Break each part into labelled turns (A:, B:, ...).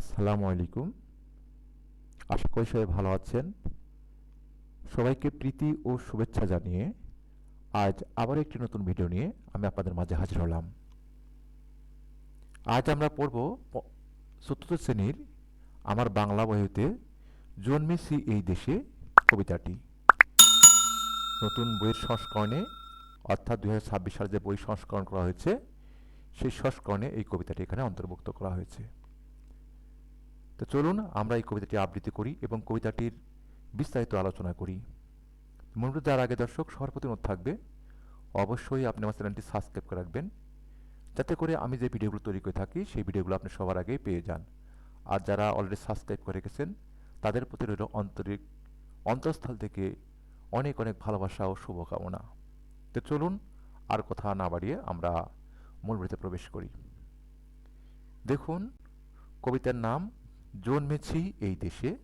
A: আসসালামু আলাইকুম। আশা করি সবাই ভালো আছেন। সবাইকে প্রীতি ও শুভেচ্ছা জানিয়ে আজ আবার একটি নতুন ভিডিও নিয়ে আমি আপনাদের মাঝে হাজির হলাম। আজ আমরা পড়ব চতুর্থ শ্রেণির আমার বাংলা বইতে জন্মেছি এই দেশে কবিতাটি। নতুন বইয়ের সংস্করণে, অর্থাৎ দু হাজার ছাব্বিশ সালে যে বই সংস্করণ করা হয়েছে, সেই সংস্করণে এই কবিতাটি এখানে অন্তর্ভুক্ত করা হয়েছে। তো চলুন আমরা এই কবিতাটি আবৃত্তি করি এবং কবিতাটির বিস্তারিত আলোচনা করি। মূলত যার আগে দর্শক, সবার প্রতি অনুরোধ থাকবে, অবশ্যই আপনি আমার চ্যানেলটি সাবস্ক্রাইব করে রাখবেন। যাতে করে আমি যে ভিডিওগুলো তৈরি করে থাকি, সেই ভিডিওগুলো আপনি সবার আগেই পেয়ে যান। আর যারা অলরেডি সাবস্ক্রাইব করে রেখেছেন, তাদের প্রতি রইল আন্তরিক অন্তঃস্থল থেকে অনেক অনেক ভালোবাসা ও শুভকামনা। তো চলুন আর কথা না বাড়িয়ে আমরা মূল প্রবেশ করি। দেখুন, কবিতার নাম জন্মেছি এই দেশে,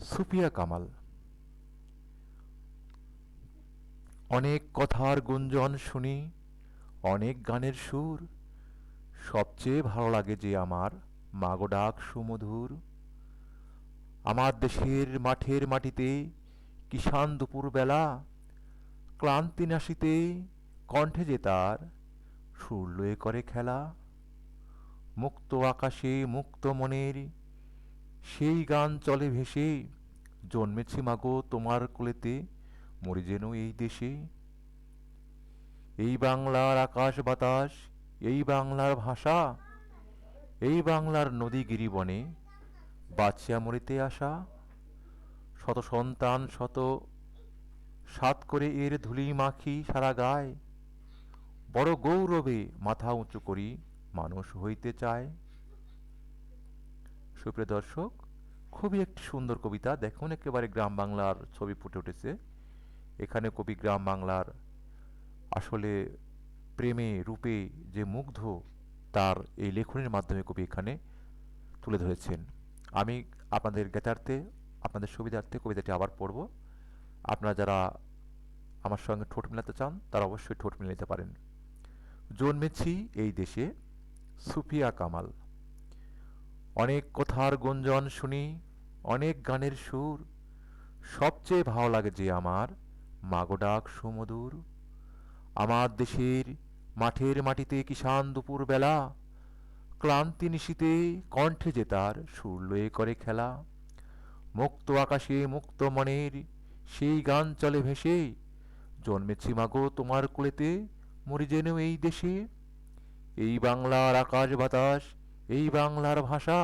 A: সুফিয়া কামাল। অনেক কথার গুঞ্জন শুনি, অনেক গানের সুর, সবচেয়ে ভালো লাগে যে আমার মাগো ডাক সুমধুর। আমার দেশের মাঠের মাটিতে কিষান দুপুরবেলা ক্লান্তি নাশিতে কণ্ঠে যে তার সুর লয়ে করে খেলা। মুক্ত আকাশে, মুক্ত মনের সেই গান চলে ভেসে, জন্মেছি মাগো তোমার কোলেতে, মরি যেন এই দেশে। এই বাংলার আকাশ বাতাস, এই বাংলার ভাষা, এই বাংলার নদী গিরিবনে বাচ্চা মরিতে আসা শত সন্তান, শত সাত করে এর ধুলি মাখি সারা গায়। বড় গৌরবে মাথা উঁচু করি মানুষ হইতে চায়। সুপ্রিয় দর্শক, খুবই একটি সুন্দর কবিতা। দেখুন, একেবারে গ্রাম বাংলার ছবি ফুটে উঠেছে। এখানে কবি গ্রাম বাংলার আসলে প্রেমে, রূপে যে মুগ্ধ, তার এই লেখনের মাধ্যমে কবি এখানে তুলে ধরেছেন। আমি আপনাদের জ্ঞাতার্থে, আপনাদের সুবিধার্থে কবিতাটি আবার পড়ব। আপনারা যারা আমার সঙ্গে ঠোঁট মেলাতে চান, তারা অবশ্যই ঠোঁট মিলে নিতে পারেন। জন্মেছি এই দেশে সুফিয়া কামাল। অনেক কথার গুঞ্জন শুনি, অনেক গানের সুর। সবচেয়ে ভালো লাগে যে আমার মাগো ডাক সুমধুর। আমার দেশের মাঠের মাটিতে কিষান দুপুর বেলা, ক্লান্তি নিশীতে কণ্ঠে যে তার সুর লয়ে করে খেলা। মুক্ত আকাশে মুক্ত মনের সেই গান চলে ভেসে, জন্মেছি মাগো তোমার কুলেতে, মরি যেন এই দেশে। এই বাংলার আকাশ বাতাস, এই বাংলার ভাষা,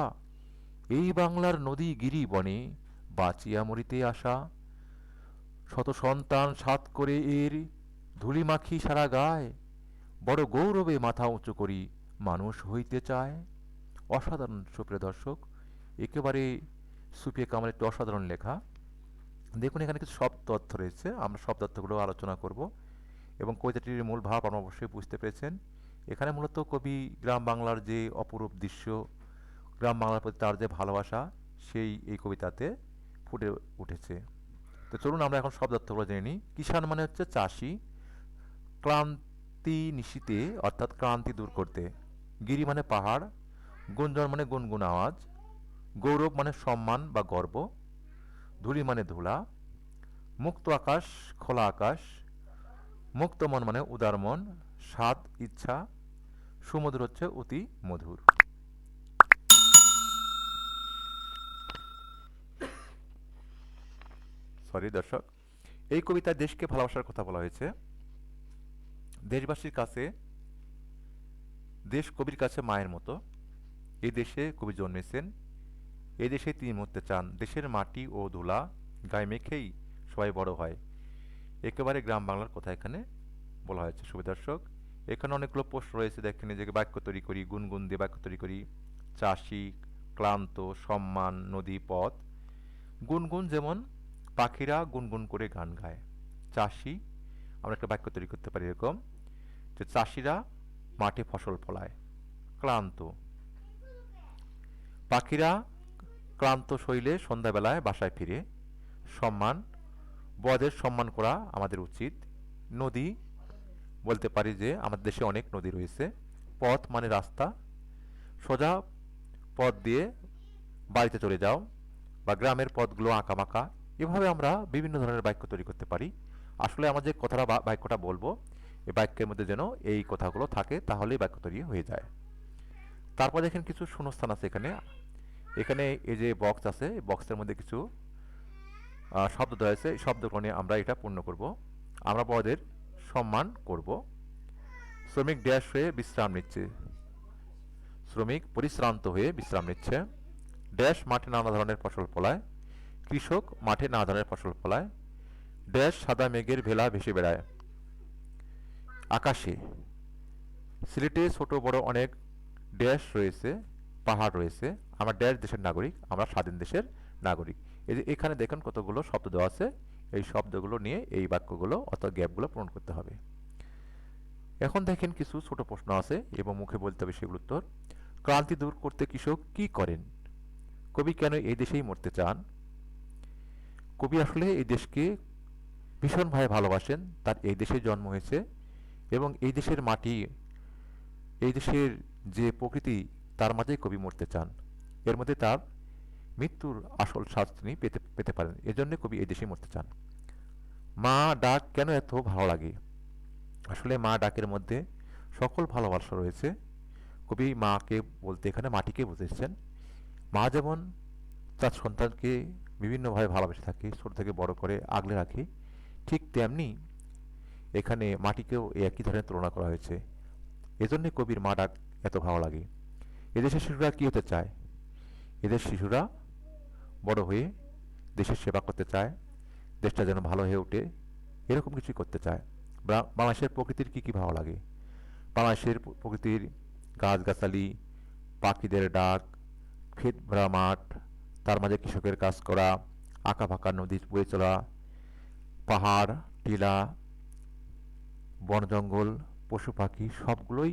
A: এই বাংলার নদী গিরি বনে বাঁচিয়া মরিতে আসা শত সন্তান সাত করে এর ধুলি মাখি সারা গায়, বড় গৌরবে মাথা উঁচু করি মানুষ হইতে চায়। অসাধারণ, সুপ্রিয় দর্শক, একেবারে সুফিয়া কামাল একটি অসাধারণ লেখা। দেখুন, এখানে কিছু সব তথ্য রয়েছে, আমরা সব তথ্যগুলো আলোচনা করব এবং কবিতাটির মূল ভাব আপনারা অবশ্যই বুঝতে পেরেছেন। এখানে মূলত কবি গ্রাম বাংলার যে অপরূপ দৃশ্য, গ্রাম বাংলার প্রতি তার যে ভালোবাসা, সেই এই কবিতাতে ফুটে উঠেছে। তো চলুন আমরা এখন তথ্যগুলো জেনে নিই। কিষাণ মানে হচ্ছে চাষি। ক্লান্তি নিশীতে, অর্থাৎ ক্লান্তি দূর করতে। গিরি মানে পাহাড়, গুঞ্জন মানে গুনগুন আওয়াজ। গৌরব মানে সম্মান বা গর্ব। ধুলি মানে ধুলা। মুক্ত আকাশ, খোলা আকাশ। মুক্ত মন মানে উদার মন। স্বাদ, ইচ্ছা। সুমধুর হচ্ছে অতি মধুর। সরি দর্শক, এই কবিতায় দেশকে ভালোবাসার কথা বলা হয়েছে। দেশবাসীর কাছে, দেশ কবির কাছে মায়ের মতো। এই দেশে কবি জন্মেছেন। এই দেশে তিনি মরতে চান। দেশের মাটি ও ধুলা গায়ে মেখেই সবাই বড় হয়। একেবারে গ্রাম বাংলার কথা এখানে বলা হয়েছে। সুবিদর্শক এখানে অনেকগুলো পোস্ট রয়েছে, দেখেন নিজেকে বাক্য তৈরি করি, গুনগুন দিয়ে বাক্য তৈরি করি। চাষি, ক্লান্ত, সম্মান, নদী, পথ। গুনগুন যেমন পাখিরা গুনগুন করে গান গায়। চাষি, আমরা একটা বাক্য তৈরি করতে পারি এরকম, যে চাষিরা মাঠে ফসল ফলায়, ক্লান্ত। পাখিরা ক্লান্ত শৈলে সন্ধ্যাবেলায় বাসায় ফিরে। সম্মান, বদের সম্মান করা আমাদের উচিত। নদী বলতে পারি যে আমাদের দেশে অনেক নদী রয়েছে। পথ মানে রাস্তা। সোজা পথ দিয়ে বাড়িতে চলে যাও বা গ্রামের পথগুলো আঁকামাকা এভাবে আমরা বিভিন্ন ধরনের বাক্য তৈরি করতে পারি। আসলে আমরা যে কথাটা বাক্যটা বলব, এই বাক্যের মধ্যে যেন এই কথাগুলো থাকে, তাহলেই বাক্য তৈরি হয়ে যায়। তারপর দেখেন কিছু শূন্যস্থান আছে এখানে। এখানে এই যে বক্স আছে বক্সের মধ্যে কিছু শব্দ আছে এই নিয়ে আমরা এটা পূর্ণ করব। আমরা বড়দের সম্মান করব। শ্রমিক ড্যাশ হয়ে বিশ্রাম নিচ্ছে। শ্রমিক পরিশ্রান্ত হয়ে বিশ্রাম নিচ্ছে। ড্যাশ মাঠে নানা ধরনের ফসল ফলায়। কৃষক মাঠে নানা ধরনের ফসল ফলায়। ড্যাশ সাদা মেঘের ভেলা ভেসে বেড়ায়। আকাশে, সিলেটে ছোট বড় অনেক ড্যাশ রয়েছে, পাহাড় রয়েছে। আমরা ড্যাশ দেশের নাগরিক, আমরা স্বাধীন দেশের নাগরিক। এই যে এখানে দেখেন কতগুলো শব্দ দেওয়া আছে। এই শব্দগুলো নিয়ে এই বাক্যগুলো অথবা গ্যাপগুলো পূরণ করতে হবে। এখন দেখেন কিছু ছোট প্রশ্ন আছে এবং মুখে বলতে হবে সেগুলো উত্তর। ক্রান্তি দূর করতে কৃষক কি করেন? কবি কেন এই দেশেই মরতে চান? কবি আসলে এই দেশকে ভীষণভাবে ভালোবাসেন, তার এই দেশে জন্ম হয়েছে এবং এই দেশের মাটি, এই দেশের যে প্রকৃতি, তার মাঝেই কবি মরতে চান। এর মধ্যে তার মৃত্যুর আসল স্বাদ তিনি পেতে পেতে পারেন। এজন্য কবি এই দেশেই মরতে চান। মা ডাক কেন এত ভালো লাগে? আসলে মা ডাকের মধ্যে সকল ভালোবাসা রয়েছে। কবি মাকে বলতে এখানে মাটিকে বুঝেছেন মা যেমন তার সন্তানকে বিভিন্নভাবে ভালোবেসে থাকে, ছোট থেকে বড় করে আগলে রাখে, ঠিক তেমনি এখানে মাটিকেও একই ধরনের তুলনা করা হয়েছে। এজন্যে কবির মা ডাক এত ভালো লাগে। এদেশের শিশুরা কী হতে চায়? এদের শিশুরা বড় হয়ে দেশের সেবা করতে চায়, দেশটা যেন ভালো হয়ে ওঠে, এরকম কিছু করতে চায়। বাংলাদেশের প্রকৃতির কি কি ভালো লাগে? বাংলাদেশের প্রকৃতির গাছগাছালি, পাখিদের ডাক, ক্ষেত ভরা মাঠ, তার মাঝে কৃষকের কাজ করা আঁকা ফাঁকা নদী বয়ে চলা, পাহাড়, টিলা, বন জঙ্গল, পশু পাখি, সবগুলোই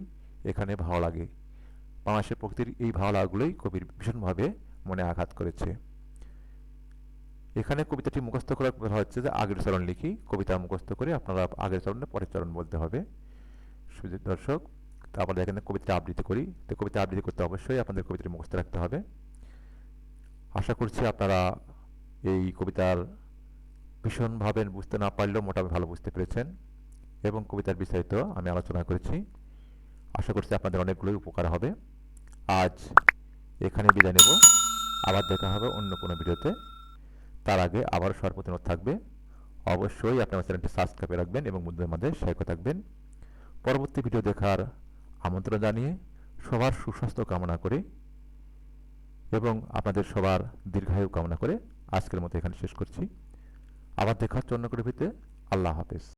A: এখানে ভালো লাগে। বাংলাদেশের প্রকৃতির এই ভালো লাগাগুলোই কবির ভীষণভাবে মনে আঘাত করেছে। এখানে কবিতাটি মুখস্থ করার কথা হচ্ছে যে আগের চরণ লিখি, কবিতা মুখস্থ করে আপনারা আগের চরণে পরের চরণ বলতে হবে। সুযোগ দর্শক তারপরে এখানে কবিতা আবৃত্তি করি। তো কবিতা আবৃত্তি করতে অবশ্যই আপনাদের কবিতাটি মুখস্থ রাখতে হবে। আশা করছি আপনারা এই কবিতার ভীষণভাবে বুঝতে না পারলেও মোটামুটি ভালো বুঝতে পেরেছেন এবং কবিতার বিস্তারিত আমি আলোচনা করেছি। আশা করছি আপনাদের অনেকগুলোই উপকার হবে। আজ এখানে বিদায় নেব। আবার দেখা হবে অন্য কোনো ভিডিওতে। তার আগে আবার সর্বোচ্চ অনুরোধ থাকবে, অবশ্যই আপনার চ্যানেলটি সাবস্ক্রাইব রাখবেন এবং বন্ধুদের মধ্যে শেয়ার করে থাকবেন। পরবর্তী ভিডিও দেখার আমন্ত্রণ জানিয়ে সবার সুস্বাস্থ্য কামনা করে এবং আপনাদের সবার দীর্ঘায়ু কামনা করে আজকের মতো এখানে শেষ করছি। আবার দেখার জন্য করে আল্লাহ হাফেজ।